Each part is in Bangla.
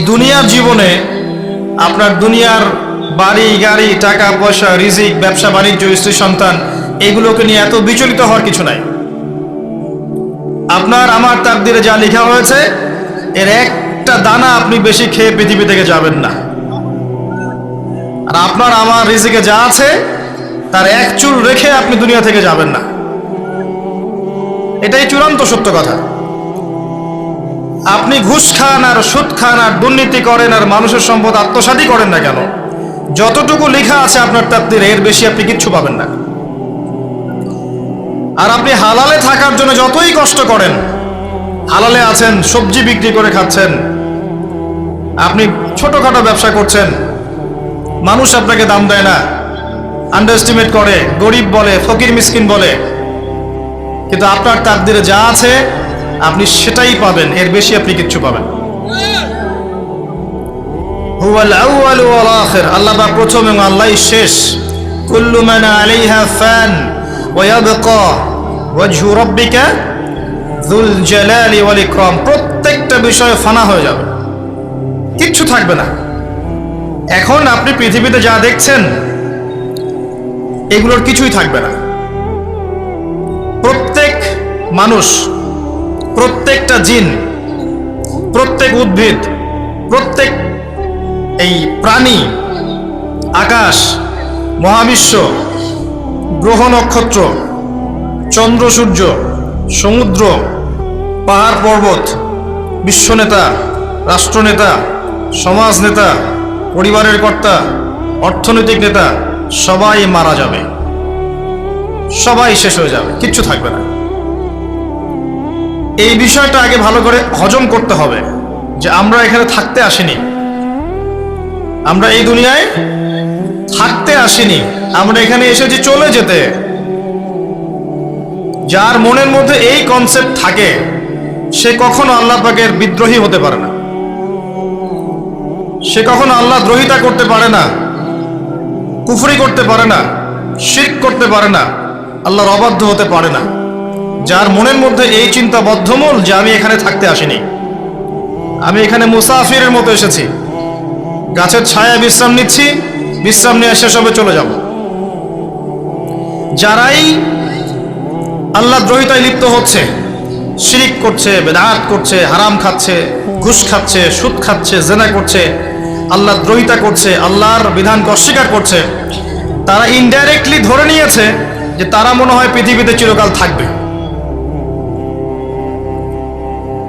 দুনিয়ার জীবনে আপনার দুনিয়ার বাড়ি, গাড়ি, টাকা, পয়সা, রিজিক, ব্যবসা, বাণিজ্য, স্ত্রী, সন্তান, এগুলোকে নিয়ে এত বিচলিত হওয়ার কিছু নাই। আপনার, আমার তার তাকদিরে যা লেখা হয়েছে, এর একটা দানা আপনি বেশি খেয়ে পৃথিবী থেকে যাবেন না। আর আপনার, আমার রিজিকে যা আছে, তার এক চুল রেখে আপনি দুনিয়া থেকে যাবেন না। এটাই চূড়ান্ত সত্য কথা। আপনি ঘুষ খান আর সুদ খান আর দুর্নীতি করেন আর মানুষের সম্পদ আত্মসাতই করেন না কেন? যতটুকু লেখা আছে আপনার তাকদিরে এর বেশি আপনি কিচ্ছু পাবেন না। আর আপনি হালালে থাকার জন্য যতই কষ্ট করেন, হালালে আছেন, সবজি বিক্রি করে খাচ্ছেন, আপনি ছোটখাটো ব্যবসা করছেন, মানুষ আপনাকে দাম দেয় না আন্ডার এস্টিমেট করে, গরিব বলে, ফকির মিসকিন বলে, কিন্তু আপনার তাকদিরে যা আছে আপনি সেটাই পাবেন, এর বেশি আপনি কিচ্ছু পাবেন আল্লাহ পাক প্রথম এবং আল্লাহই শেষ। কুল্লু মান আলাইহা ফান, ওয়া ইয়াবকা ওয়াজহু রাব্বিকা যুল জালালি ওয়াল ইকরাম। প্রত্যেকটা বিষয় ফানা হয়ে যাবে। কিচ্ছু থাকবে না। এখন আপনি পৃথিবীতে যা দেখছেন, এগুলোর কিছুই থাকবে না। প্রত্যেক মানুষ প্রত্যেকটা জিন, প্রত্যেক উদ্ভিদ, প্রত্যেক এই প্রাণী, আকাশ, মহাবিশ্ব, গ্রহ নক্ষত্র, চন্দ্র, সূর্য, সমুদ্র, পাহাড়, পর্বত, বিশ্বনেতা, রাষ্ট্রনেতা সমাজ নেতা পরিবারের কর্তা, অর্থনৈতিক নেতা, সবাই মারা যাবে। সবাই শেষ হয়ে যাবে, কিচ্ছু থাকবে না। এই বিষয়টা আগে ভালো করে হজম করতে হবে যে আমরা এখানে থাকতে আসিনি। আমরা এই দুনিয়ায় থাকতে আসিনি। আমরা এখানে এসেছি চলে যেতে। যার মনের মধ্যে এই কনসেপ্ট থাকে, সে কখনো আল্লাহ পাকের বিদ্রোহী হতে পারে না। সে কখনো আল্লাহ দ্রোহিতা করতে পারে না, কুফরি করতে পারে না, শিরক করতে পারে না, আল্লাহর অবাধ্য হতে পারে না। যার মনের মধ্যে এই চিন্তা বদ্ধমূল যে আমি এখানে থাকতে আসিনি। আমি এখানে মুসাফিরের মতো এসেছি। গাছের ছায়া বিশ্রাম নিচ্ছি, বিশ্রাম নিয়ে শেষ হবে চলে যাব। যারাই আল্লাহ দ্রোহিতায় লিপ্ত হচ্ছে, শিরিক করছে, বেদাত করছে, হারাম খাচ্ছে, ঘুষ খাচ্ছে, সুদ খাচ্ছে, জেনা করছে আল্লাহ দ্রোহিতা করছে, আল্লাহর বিধানকে অস্বীকার করছে, তারা ইনডাইরেক্টলি ধরে নিয়েছে যে তারা মনে হয় পৃথিবীতে চিরকাল থাকবে।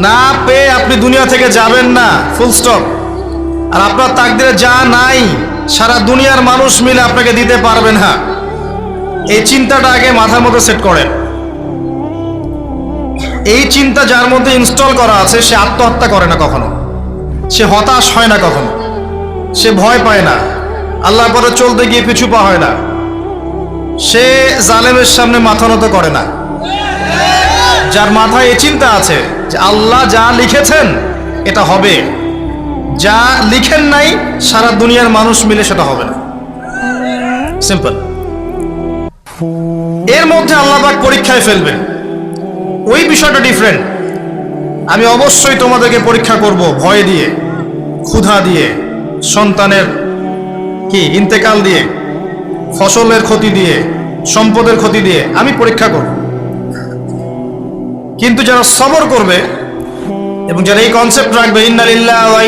না পেয়ে আপনি দুনিয়া থেকে যাবেন না ফুল স্টপ আর আপনার তাকদিরে যা নাই, সারা দুনিয়ার মানুষ মিলে আপনাকে দিতে পারবে না। এই চিন্তাটা আগে মাথার মধ্যে সেট করেন। এই চিন্তা যার মধ্যে ইনস্টল করা আছে, সে আত্মহত্যা করে না কখনো। সে হতাশ হয় না কখনো। সে ভয় পায় না। আল্লাহ পরে চলতে গিয়ে পিছু পা হয় না। সে জালেমের সামনে মাথা নত করে না। যার মাথায় এ চিন্তা আছে যে আল্লাহ যা লিখেছেন এটা হবে। যা লিখেন নাই, সারা দুনিয়ার মানুষ মিলে সেটা হবে না। সিম্পল এর মধ্যে আল্লাহ পাক পরীক্ষায় ফেলবেন। ওই বিষয়টা ডিফারেন্ট আমি অবশ্যই তোমাদেরকে পরীক্ষা করব ভয় দিয়ে, ক্ষুধা দিয়ে, সন্তানের কি, ইন্তেকাল দিয়ে, ফসলের ক্ষতি দিয়ে, সম্পদের ক্ষতি দিয়ে, আমি পরীক্ষা করব। কিন্তু যারা সবর করবে এবং যারা এই কনসেপ্ট রাখবে, ইন্নালিল্লাহ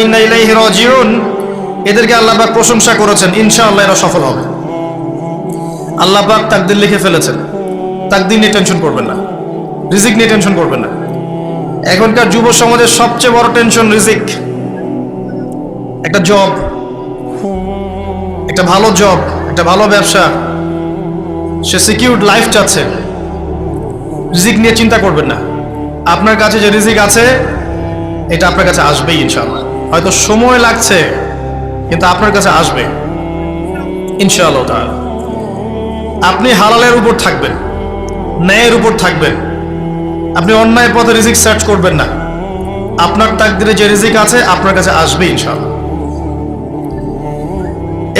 এদেরকে আল্লাহ প্রশংসা করেছেন, ইনশাআল্লাহ এরা সফল হবে। আল্লাহ পাক লিখে ফেলেছেন। তাকদির নিয়ে টেনশন করবেন না। রিজিক নিয়ে টেনশন করবেন না। এখনকার যুব সমাজের সবচেয়ে বড় টেনশন রিজিক। একটা জব একটা ভালো জব একটা ভালো ব্যবসা। সে সিকিউরড লাইফ চাচ্ছে। রিজিক নিয়ে চিন্তা করবেন না। আপনার কাছে যে রিজিক আছে, এটা আপনার কাছে আসবেই ইনশাআল্লাহ। হয়তো সময় লাগছে, কিন্তু আপনার কাছে আসবে। ইনশাআল্লাহ তাআলা। আপনি হালালের উপর থাকবেন, ন্যায়ের উপর থাকবেন। আপনি অন্যায় পথে রিজিক সার্চ করবেন না। আপনার তাকদিরে যে রিজিক আছে, আপনার কাছে আসবে ইনশাআল্লাহ।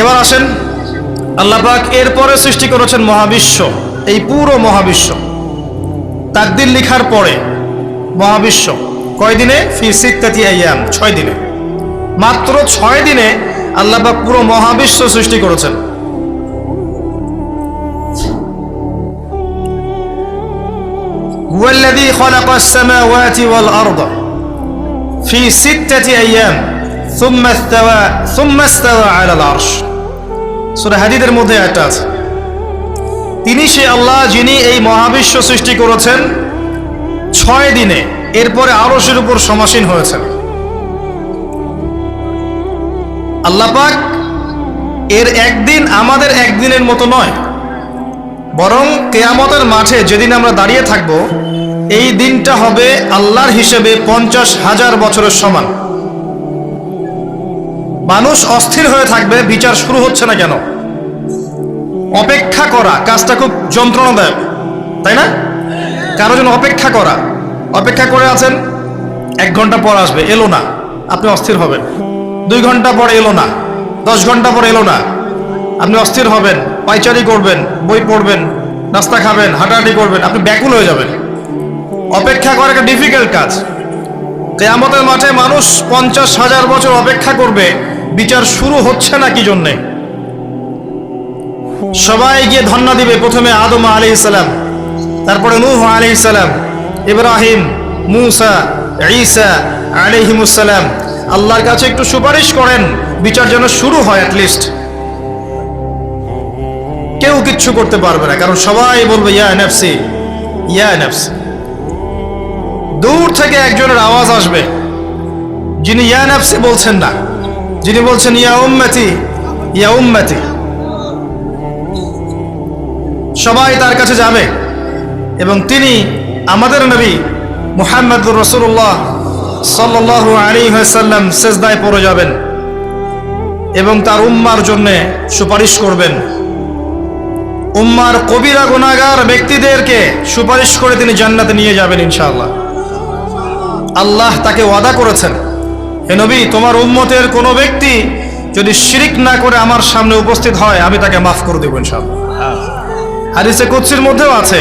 এবার আসেন, আল্লাহ পাক এরপরে সৃষ্টি করেছেন মহাবিশ্ব, এই পুরো মহাবিশ্ব। তাকদির লিখার পরে মহাবিশ্ব। কয়দিনে? ফি সিত্তাতি আইয়াম, ছয় দিনে। মাত্র ছয় দিনে আল্লাহবাক পুরো মহাবিশ্ব সৃষ্টি করেছেন। হুয়াল্লাযী খালাকাস সামাওয়াতি ওয়াল আরদা ফি সিত্তাতি আইয়াম, সুম্মা ইস্তাওয়া সুম্মা ইস্তাওয়া আলাল আরশ। সূরা হাদীদের মধ্যে একটা আছে। তিনি সেই আল্লাহ যিনি এই মহাবিশ্ব সৃষ্টি করেছেন ছয় দিনে এরপরে আরশের উপর সমাসীন হয়েছেন। আল্লাহ পাক এর একদিন আমাদের একদিনের মতো নয়, বরং কেয়ামতের মাঠে যেদিন আমরা দাঁড়িয়ে থাকব, এই দিনটা হবে আল্লাহর হিসেবে পঞ্চাশ হাজার বছরের সমান। মানুষ অস্থির হয়ে থাকবে, বিচার শুরু হচ্ছে না কেন? অপেক্ষা করা কাজটা খুব যন্ত্রণাদায়ক, তাই না? কারও জন্য অপেক্ষা করা। অপেক্ষা করে আছেন, এক ঘণ্টা পর আসবে, এলো না। আপনি অস্থির হবেন। দুই ঘণ্টা পর এলো না। দশ ঘণ্টা পর এলো না। আপনি অস্থির হবেন পাইচারি করবেন, বই পড়বেন, নাস্তা খাবেন, হাঁটাহাঁটি করবেন, আপনি ব্যাকুল হয়ে যাবেন। অপেক্ষা করা একটা ডিফিকাল্ট কাজ। কেয়ামতের মাঠে মানুষ পঞ্চাশ হাজার বছর অপেক্ষা করবে, বিচার শুরু হচ্ছে না কি জন্যে? সবাই গিয়ে ধন্না দিবে প্রথমে আদম আলি ইসালাম তারপরে নূহ আলি ইসালাম ইব্রাহিম, মুসা, ঈসা আলিহিমুসালাম আল্লাহর কাছে একটু সুপারিশ করেন, বিচার যেন শুরু হয় অ্যাটলিস্ট কেউ কিচ্ছু করতে পারবে না, কারণ সবাই বলবে, ইয়া নেফসি ইয়া নেফসি। দূর থেকে একজনের আওয়াজ আসবে, যিনি ইয়া নেফসি বলছেন না। যিনি বলছেন, ইয়া উম্মতি ইয়া উম্মতি। সবাই তার কাছে যাবে। এবং তিনি আমাদের নবী মুহাম্মদুর রসুল্লাহ সাল্লাহ আলী সাল্লাম সেজদায় পড়ে যাবেন এবং তার উম্মার জন্যে সুপারিশ করবেন। উম্মার কবিরা গুনাগার ব্যক্তিদেরকে সুপারিশ করে তিনি জান্নাতে নিয়ে যাবেন ইনশাআল্লাহ। আল্লাহ তাকে ওয়াদা করেছেন, হে নবী, তোমার উম্মতের কোনো ব্যক্তি যদি শিরিক না করে আমার সামনে উপস্থিত হয়, আমি তাকে মাফ করে দেবো ইনশাআল্লাহ। হাদিসে কুৎসির মধ্যেও আছে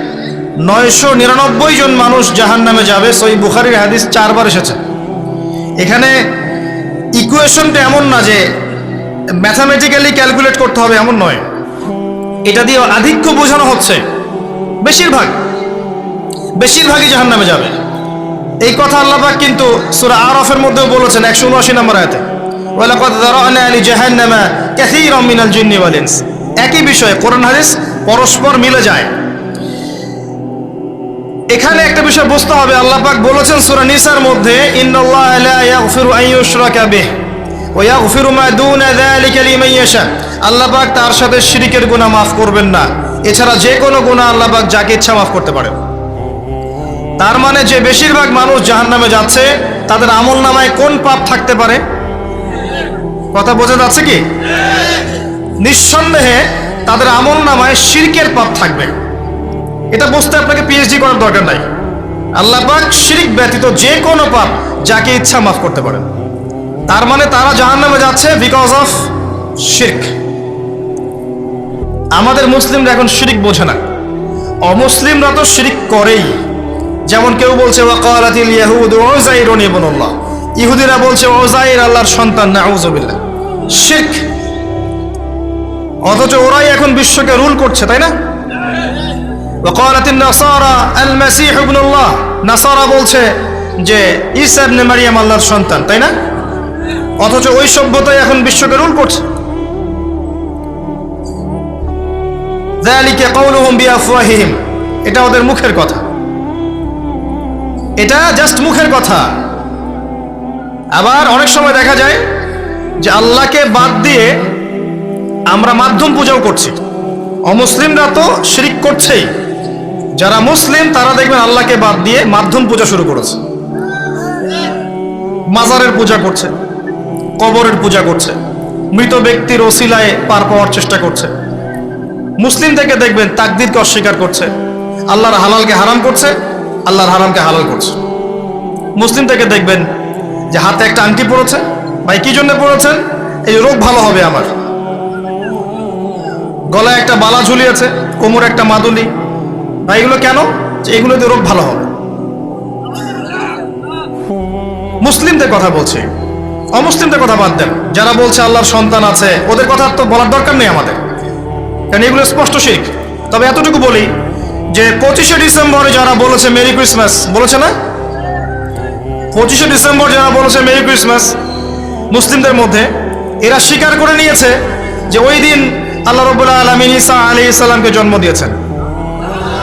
নয়শো নিরানব্বই জন মানুষ জাহান নামে যাবে। সই বুখারির হাদিস চারবার এসেছে। এখানে ইকুয়েশনটা এমন না যে ম্যাথামেটিক্যালি ক্যালকুলেট করতে হবে, এমন নয়। এটা দিয়ে আধিক্য বোঝানো হচ্ছে। বেশিরভাগ, বেশিরভাগই জাহান নামে যাবে। এই কথা আল্লাপাক কিন্তু সুরা আরফের মধ্যেও বলেছেন, একশো উনআশি নম্বর আয়তে। একই বিষয়ে কোরআন হাদিস পরস্পর মিলে যায়। এখানে একটা বিষয় বুঝতে হবে, আল্লাহ পাক বলেছেন সূরা নিসার মধ্যে, ইন্নাল্লাহ লা ইয়াগফিরু আন ইউশরাকা বিহ ওয়া ইয়াগফিরু মা দুনা যালিকা লিমান ইয়াশা। আল্লাহ পাক তার সাথে শিরিকের গুনাহ মাফ করবেন না। এছাড়া যে কোনো গুনাহ আল্লাহ পাক যাকে ইচ্ছা মাফ করতে পারেন। তার মানে যে বেশিরভাগ মানুষ জাহান্নামে যাচ্ছে, তাদের আমল নামায় কোন পাপ থাকতে পারে? কথা বোঝা যাচ্ছে কি? নিঃসন্দেহে তাদের আমল নামায় শিরকের পাপ থাকবে। এটা বুঝতে আপনাকে পিএইচডি করার দরকার নাই। আল্লাহ পাক শিরিক ব্যতীত যে কোনো পাপ যাকে ইচ্ছা মাফ করতে পারেন। তার মানে তারা জাহান্নামে যাচ্ছে বিকজ অফ শিরক আমাদের মুসলিমরা এখন শিরিক বোঝে না। অমুসলিমরা তো শিরিক করেই। যেমন কেউ বলছে ওয়াকালাতিল ইয়াহুদ উযাইরুন ইবনুল্লাহ। ইহুদিরা বলছে ওযাইর আল্লাহর সন্তান, নাউযুবিল্লাহ। শিরক। অথচ ওরাই এখন বিশ্বকে রুল করছে, তাই না? وقالت النصارى المسيح ابن الله নাসারা বলছে যে ঈসা ইবনে মারিয়াম আল্লাহর সন্তান তাই না অথচ ওই সভ্যতাই এখন বিশ্বকে রুল করছে যালিকা কাউলুহুম বিআফওয়াহিহিম এটা ওদের মুখের কথা এটা জাস্ট মুখের কথা আবার অনেক সময় দেখা যায় যে আল্লাহকে বাদ দিয়ে আমরা মাধ্যম পূজাও করছি অমুসলিমরা তো শিরিক করছেই যারা মুসলিম, তারা দেখবেন আল্লাহকে বাদ দিয়ে মাধ্যম পূজা শুরু করেছে। মাজারের পূজা করছে, কবরের পূজা করছে, মৃত ব্যক্তির ওসিলায় পার পাওয়ার চেষ্টা করছে। মুসলিম থেকে দেখবেন তাকদিরকে অস্বীকার করছে, আল্লাহর হালালকে হারাম করছে, আল্লাহর হারামকে হালাল করছে। মুসলিম থেকে দেখবেন যে হাতে একটা আংটি পড়েছে ভাই, কি জন্য পড়েছেন এই রোগ ভালো হবে আমার। গলায় একটা বালা ঝুলিয়েছে, কোমর একটা মাদুলি ভাই এগুলো কেন? যে এগুলোতে রোগ ভালো হবে। মুসলিমদের কথা বলছি। অমুসলিমদের কথা বাদ দেন। যারা বলছে আল্লাহর সন্তান আছে, ওদের কথা তো বলার দরকার নেই আমাদের। কারণ এগুলো স্পষ্ট শিখ। তবে এতটুকু বলি যে, পঁচিশে ডিসেম্বরে যারা বলেছে মেরি ক্রিসমাস, বলেছে না? পঁচিশে ডিসেম্বর যারা বলেছে মেরি ক্রিসমাস, মুসলিমদের মধ্যে, এরা স্বীকার করে নিয়েছে যে ওই দিন আল্লাহ রবুল্লাহ আলমিন ইসা আলী ইসলামকে জন্ম দিয়েছেন।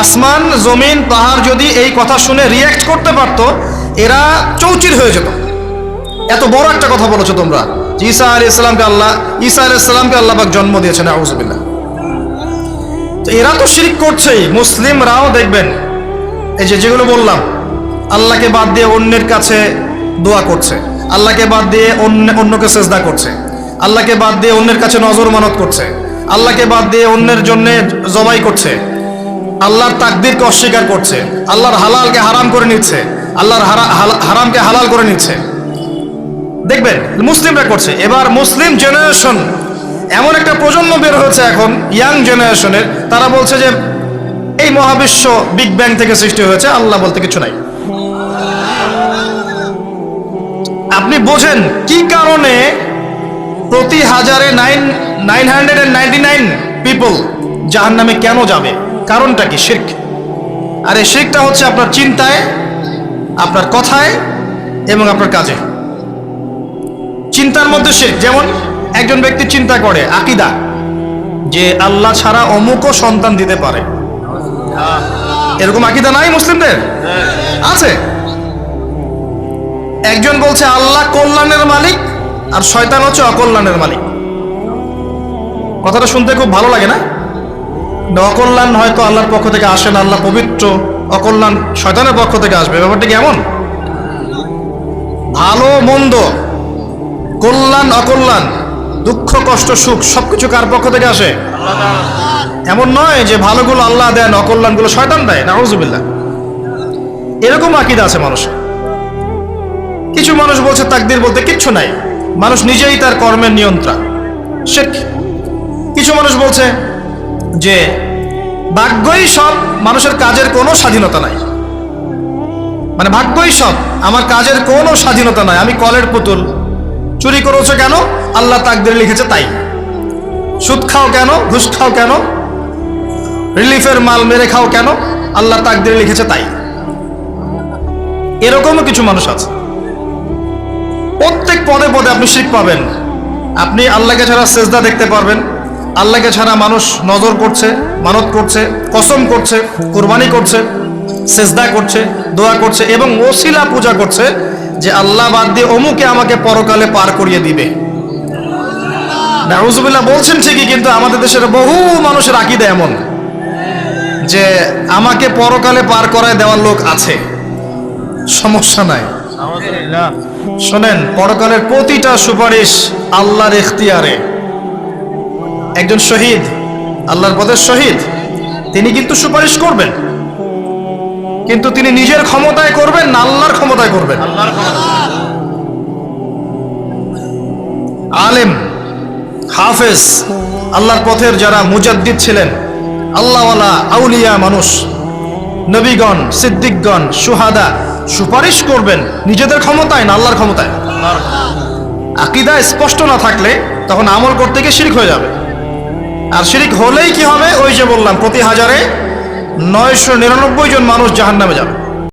আসমান, জমিন, পাহাড় যদি এই কথা শুনে রিয়াক্ট করতে পারতো, এরা চৌচির হয়ে যেত। এত বড় একটা কথা বলেছ তোমরা। ঈসা আলী ইসলামকে আল্লাহ, ঈসা আলী ইসলামকে আল্লাহ পাক জন্ম দিয়েছেন আউজবিল্লাহ তো এরা তো শিরিক করছেই, মুসলিমরাও দেখবেন। এই যে যেগুলো বললাম, আল্লাহকে বাদ দিয়ে অন্যের কাছে দোয়া করছে, আল্লাহকে বাদ দিয়ে অন্য, অন্যকে সেজদা করছে, আল্লাহকে বাদ দিয়ে অন্যের কাছে নজর মানত করছে, আল্লাহকে বাদ দিয়ে অন্যের জন্য জবাই করছে আল্লাহর তাকদিরকে অস্বীকার করছে, আল্লাহর হালালকে হারাম করে নিচ্ছে, আল্লাহর হারামকে হালাল করে নিচ্ছে। দেখবেন, মুসলিমরা করছে। এবার মুসলিম জেনারেশন এমন একটা প্রজন্ম বের হয়েছে এখন ইয়াং জেনারেশনের তারা বলছে যে, এই মহাবিশ্ব বিগ ব্যাং থেকে সৃষ্টি হয়েছে, আল্লাহ বলতে কিছু নাই। আপনি বোঝেন কি কারণে প্রতি হাজারে nine nine hundred ninety nine people জাহান নামে কেন যাবে? কারণটা কি? শির্ক। আর এই শির্কটা হচ্ছে আপনার চিন্তায়, আপনার কথায় এবং আপনার কাজে। চিন্তার মধ্যে শির্ক। যেমন একজন ব্যক্তি চিন্তা করে, আকিদা, যে আল্লাহ ছাড়া অমুকও সন্তান দিতে পারে। এরকম আকিদা নাই মুসলিমদের? আছে। একজন বলছে, আল্লাহ কল্যাণের মালিক আর শয়তান হচ্ছে অকল্যাণের মালিক। কথাটা শুনতে খুব ভালো লাগে না? অকল্যাণ হয়তো আল্লাহর পক্ষ থেকে আসে না, আল্লাহ পবিত্র। অকল্যাণ শয়তানের পক্ষ থেকে আসবে, ব্যাপারটা কি এমন? ভালো, মন্দ, কল্যাণ, অকল্যাণ, দুঃখ, কষ্ট, সুখ, সবকিছু কার পক্ষ থেকে আসে? এমন নয় যে ভালোগুলো আল্লাহ দেন, অকল্যাণগুলো শয়তান দেয়, নাউজুবিল্লাহ। এরকম আকিদা আছে মানুষের। কিছু মানুষ বলছে তাকদির বলতে কিচ্ছু নাই। মানুষ নিজেই তার কর্মের নিয়ন্ত্রণ শেখ কিছু মানুষ বলছে যে ভাগ্যই সব মানুষের কাজের কোনো স্বাধীনতা নাই। মানে ভাগ্যই সব, আমার কাজের কোনো স্বাধীনতা নাই। আমি কলের পুতুল। চুরি করেছ কেন? আল্লাহ তাকদির লিখেছে তাই। সুদ খাও কেন? ঘুষ খাও কেন? রিলিফের মাল মেরে খাও কেন? আল্লাহ তাকদির লিখেছে তাই। এরকমও কিছু মানুষ আছে। প্রত্যেক পদে পদে আপনি শিখ পাবেন। আপনি আল্লাহকে ছাড়া সেজদা দেখতে পারবেন। আল্লাহকে ছাড়া মানুষ নজর করছে মানত করছে কসম করছে কোরবানি করছে সেজদা করছে দোয়া করছে এবং ওসিলা পূজা করছে যে আল্লাহ বাদ দিয়ে অমুকে আমাকে পরকালে পার করিয়ে দিবে। নাউজুবিল্লাহ বলছেন ঠিকই কিন্তু আমাদের দেশের বহু মানুষের আকিদা এমন যে আমাকে পরকালে পার করায় দেওয়ার লোক আছে। সমস্যা নাই। শোনেন পরকালের প্রতিটা সুপারিশ আল্লাহর এখতিয়ারে। একজন শহীদ আল্লাহর পথের শহীদ তিনি কিন্তু সুপারিশ করবেন। কিন্তু তিনি নিজের ক্ষমতায় করবেন না আল্লাহর ক্ষমতায় করবেন। আলেম হাফেজ আল্লাহর পথের যারা মুজাদ্দিদ ছিলেন আল্লাহওয়ালা আউলিয়া মানুষ নবীগণ সিদ্দিকগণ সুহাদা সুপারিশ করবেন নিজেদের ক্ষমতায় না আল্লাহর ক্ষমতায়। আকিদা স্পষ্ট না থাকলে তখন আমল করতে গিয়ে শিরিক হয়ে যাবে। আর শিরিক হলেই কি হবে? ওই যে বললাম, প্রতি হাজারে নয়শো নিরানব্বই জন মানুষ জাহান নামে যাবে।